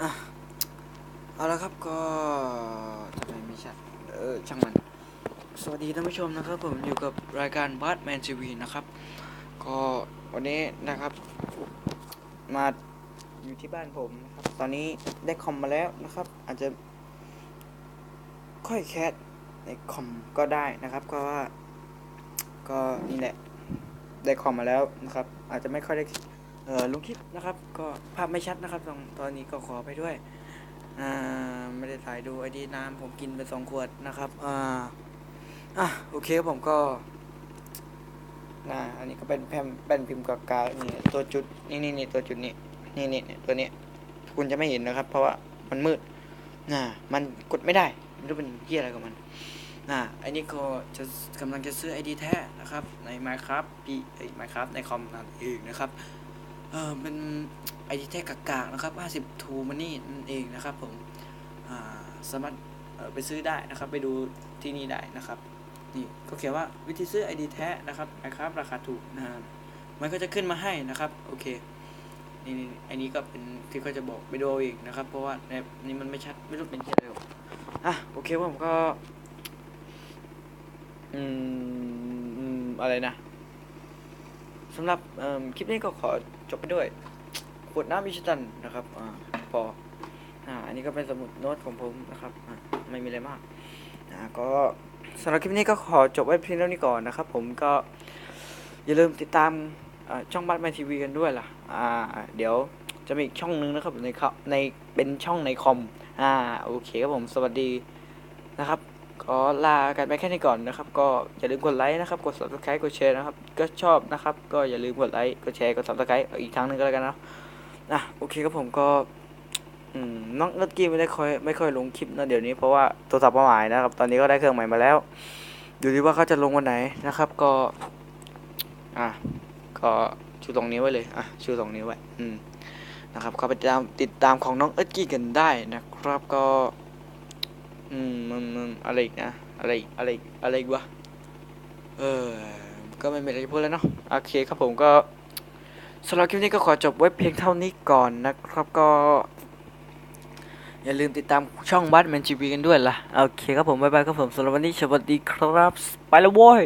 เอาละครับก็ทำไมไม่ชัดเออช่างมัน สวัสดีท่านผู้ชมนะครับ ผมอยู่กับรายการบัสแมนทีวีนะครับ ก็วันนี้นะครับ มาอยู่ที่บ้านผมนะครับ ตอนนี้ได้คอมมาแล้วนะครับ อาจจะ ค่อยแคสในคอมก็ได้นะครับ ก็ว่า ก็นี่แหละได้คอมมาแล้วนะครับ อาจจะไม่ค่อยได้ ลงคลิปนะครับ ก็ภาพไม่ชัดนะครับตรงตอนนี้ก็ขอไปด้วยอ่าไม่ได้ถ่ายดูไอดีน้ำผมกินไปสองขวดนะครับอ่าอะโอเคผมก็นะอันนี้ก็เป็นแผ่นแป้นพิมพ์กากานี่ตัวจุดนี่นี่นี่ตัวจุดนี้นี่นี่นี่ตัวนี้คุณจะไม่เห็นนะครับ เพราะว่ามันมืดนะมันกดไม่ได้ไม่รู้เป็นเหี้ยอะไรกับมันนะอ้นี่ก็จะกำลังจะซื้อไอดีแท้นะครับใน Minecraft ปีไอ้ Minecraft ในคอมนั่นเองนะครับ เออเป็นไอดีแท็กกากๆนะครับ 50 ทูมันนี่นั่นเองนะครับผมสามารถไปซื้อได้นะครับ ไปดูที่นี่ได้นะครับนี่ก็เขียนว่าวิธีซื้อไอดีแท้นะครับนะครับราคาถูกนะฮะมันก็จะขึ้นมาให้นะครับโอเคนี่นี่อันนี้ก็เป็นที่เขาจะบอกไปดูเอาเองนะครับ เพราะว่าในนี้มันไม่ชัดไม่รู้เป็นที่อะไรหรอกอะโอเคผมก็อืมอะไรนะ สำหรับคลิปนี้ก็ขอจบไปด้วยขวดน้ำมิชตันนะครับอ่าพออ่าอันนี้ก็เป็นสมุดโน้ตของผมนะครับอ่าไม่มีอะไรมากอ่าก็สำหรับคลิปนี้ก็ขอจบไว้เพียงเท่านี้ก่อนนะครับ ผมก็อย่าลืมติดตามช่องบ้านแมนทีวีกันด้วยล่ะอ่าเดี๋ยวจะมีอีกช่องหนึงนะครับในในเป็นช่องในคอมอ่าโอเคครับผมสวัสดีนะครับ ขอลากันไปแค่นี้ก่อนนะครับ ก็อย่าลืมกดไลค์นะครับ กด subscribe กดแชร์นะครับ ก็ชอบนะครับ ก็อย่าลืมกดไลค์ กดแชร์ กด subscribe อีกครั้งหนึ่งก็แล้วกันเนาะอะโอเคครับผมก็อน้องเลิศกี้ไม่ได้ค่อยไม่ค่อยลงคลิปนะเดี๋ยวนี้เพราะว่าโทรศัพท์เป้าหมายนะครับ ตอนนี้ก็ได้เครื่องใหม่มาแล้วดูดิว่าเขาจะลงวันไหนนะครับ ก็ อะ ก็ชูตรงนี้วไว้เลย อะ ชูตรงนี้วไว้ อืม นะครับเข้าไปติดตามติดตามของน้องเอิร์ธกี้กันได้นะครับ ก็ อืมมันมันอะไรอีกนะอะไรอีกอะไรอีกอะไรอีกวะเออก็ไม่มีอะไรจะพูดแล้วเนาะโอเคครับผมก็สำหรับคลิปนี้ก็ขอจบไว้เพียงเท่านี้ก่อนนะครับก็ อย่าลืมติดตามช่องบัสแมนจีบีกันด้วยล่ะ โอเคครับผม บ๊ายบายครับผมสำหรับวันนี้สวัสดีครับ ไปแล้วโว้ย